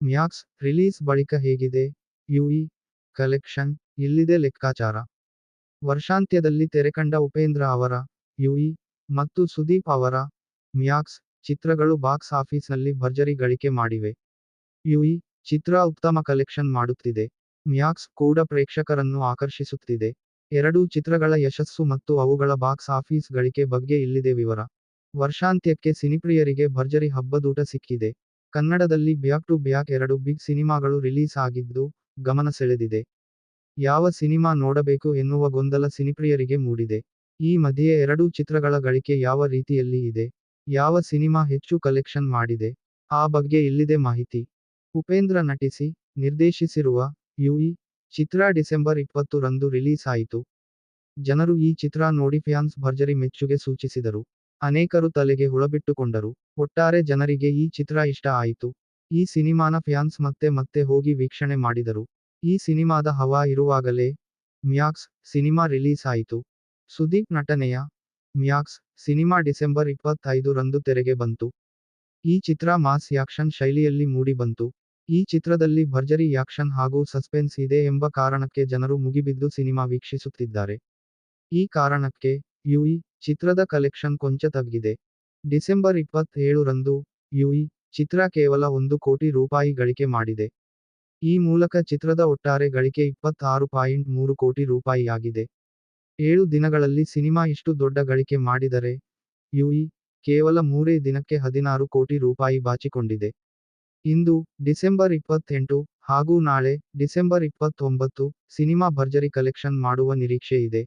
Max release ಬಳಿಕ ಹೇಗಿದೆ? ಯುಇ collection ಇಲ್ಲಿದೆ ಲೆಕ್ಕಾಚಾರ. ವರ್ಷಾಂತ್ಯದಲ್ಲಿ ತೆರೆಕಂಡ ಉಪೇಂದ್ರ ಅವರ, ಯುಇ ಮತ್ತು ಸುದೀಪ್ ಅವರ, ಮ್ಯಾಕ್ಸ್ ಚಿತ್ರಗಳು ಬಾಕ್ಸ್ ಆಫೀಸ್ನಲ್ಲಿ ಭರ್ಜರಿ ಗಳಿಕೆ ಮಾಡಿವೆ. ಯುಇ ಚಿತ್ರ ಉತ್ತಮ ಕಲೆಕ್ಷನ್ ಮಾಡುತ್ತಿದೆ. ಮ್ಯಾಕ್ಸ್ ಕೂಡ ಪ್ರೇಕ್ಷಕರನ್ನು ಆಕರ್ಷಿಸುತ್ತಿದೆ. ಎರಡೂ ಚಿತ್ರಗಳ ಯಶಸ್ಸು ಮತ್ತು ಅವುಗಳ ಬಾಕ್ಸ್ ಆಫೀಸ್ ಗಳಿಕೆ ಬಗ್ಗೆ ಇಲ್ಲಿದೆ ವಿವರ. ವರ್ಷಾಂತ್ಯಕ್ಕೆ ಸಿನಿಪ್ರಿಯರಿಗೆ ಭರ್ಜರಿ ಹಬ್ಬದೂಟ ಸಿಕ್ಕಿದೆ. ಕನ್ನಡದಲ್ಲಿ ಬ್ಯಾಕ್ ಟು ಬ್ಯಾಕ್ ಎರಡು ಬಿಗ್ ಸಿನಿಮಾಗಳು ರಿಲೀಸ್ ಆಗಿದ್ದು ಗಮನ ಸೆಳೆದಿದೆ. ಯಾವ ಸಿನಿಮಾ ನೋಡಬೇಕು ಎನ್ನುವ ಗೊಂದಲ ಸಿನಿಪ್ರಿಯರಿಗೆ ಮೂಡಿದೆ. ಈ ಮಧ್ಯೆ ಎರಡೂ ಚಿತ್ರಗಳ ಗಳಿಕೆ ಯಾವ ರೀತಿಯಲ್ಲಿ ಇದೆ, ಯಾವ ಸಿನಿಮಾ ಹೆಚ್ಚು ಕಲೆಕ್ಷನ್ ಮಾಡಿದೆ, ಆ ಬಗ್ಗೆ ಇಲ್ಲಿದೆ ಮಾಹಿತಿ. ಉಪೇಂದ್ರ ನಟಿಸಿ, ನಿರ್ದೇಶಿಸಿರುವ ಯುಇ, ಚಿತ್ರ ಡಿಸೆಂಬರ್ ಇಪ್ಪತ್ತು ರಂದು ರಿಲೀಸ್ ಆಯಿತು. ಜನರು ಈ ಚಿತ್ರ ನೋಡಿ ಫ್ಯಾನ್ಸ್ ಭರ್ಜರಿ ಮೆಚ್ಚುಗೆ ಸೂಚಿಸಿದರು. ಅನೇಕರು ತಲೆಗೆ ಹುಳಬಿಟ್ಟುಕೊಂಡರು. ಒಟ್ಟಾರೆ ಜನರಿಗೆ ಈ ಚಿತ್ರ ಇಷ್ಟ ಆಯಿತು. ಈ ಸಿನಿಮಾನ ಫ್ಯಾನ್ಸ್ ಮತ್ತೆ ಮತ್ತೆ ಹೋಗಿ ವೀಕ್ಷಣೆ ಮಾಡಿದರು. ಈ ಸಿನಿಮಾದ ಹವಾ ಇರುವಾಗಲೇ ಮ್ಯಾಕ್ಸ್ ಸಿನಿಮಾ ರಿಲೀಸ್ ಆಯಿತು. ಸುದೀಪ್ ನಟನೆಯ ಮ್ಯಾಕ್ಸ್ ಸಿನಿಮಾ ಡಿಸೆಂಬರ್ ಇಪ್ಪತ್ತೈದು ರಂದು ತೆರೆಗೆ ಬಂತು. ಈ ಚಿತ್ರ ಮಾಸ್ ಯಾಕ್ಷನ್ ಶೈಲಿಯಲ್ಲಿ ಮೂಡಿಬಂತು ಈ ಚಿತ್ರದಲ್ಲಿ ಭರ್ಜರಿ ಯಾಕ್ಷನ್ ಹಾಗೂ ಸಸ್ಪೆನ್ಸ್ ಇದೆ ಎಂಬ ಕಾರಣಕ್ಕೆ ಜನರು ಮುಗಿಬಿದ್ದು ಸಿನಿಮಾ ವೀಕ್ಷಿಸುತ್ತಿದ್ದಾರೆ. ಈ ಕಾರಣಕ್ಕೆ ಯುಇ ಚಿತ್ರದ ಕಲೆಕ್ಷನ್ ಕೊಂಚ ತಗ್ಗಿದೆ ಡಿಸೆಂಬರ್ ಇಪ್ಪತ್ತೇಳರಂದು ಯುಇ ಚಿತ್ರ ಕೇವಲ ಒಂದು ಕೋಟಿ ರೂಪಾಯಿ ಗಳಿಕೆ ಮಾಡಿದೆ. ಈ ಮೂಲಕ ಚಿತ್ರದ ಒಟ್ಟಾರೆ ಗಳಿಕೆ ಇಪ್ಪತ್ತಾರು ಪಾಯಿಂಟ್ ಮೂರು ಕೋಟಿ ರೂಪಾಯಿಯಾಗಿದೆ ಏಳು ದಿನಗಳಲ್ಲಿ ಸಿನಿಮಾ ಇಷ್ಟು ದೊಡ್ಡ ಗಳಿಕೆ ಮಾಡಿದರೆ ಯುಇ ಕೇವಲ ಮೂರೇ ದಿನಕ್ಕೆ ಹದಿನಾರು ಕೋಟಿ ರೂಪಾಯಿ ಬಾಚಿಕೊಂಡಿದೆ. ಇಂದು ಡಿಸೆಂಬರ್ ಇಪ್ಪತ್ತೆಂಟು ಹಾಗೂ ನಾಳೆ ಡಿಸೆಂಬರ್ ಇಪ್ಪತ್ತೊಂಬತ್ತು ಸಿನಿಮಾ ಭರ್ಜರಿ ಕಲೆಕ್ಷನ್ ಮಾಡುವ ನಿರೀಕ್ಷೆ ಇದೆ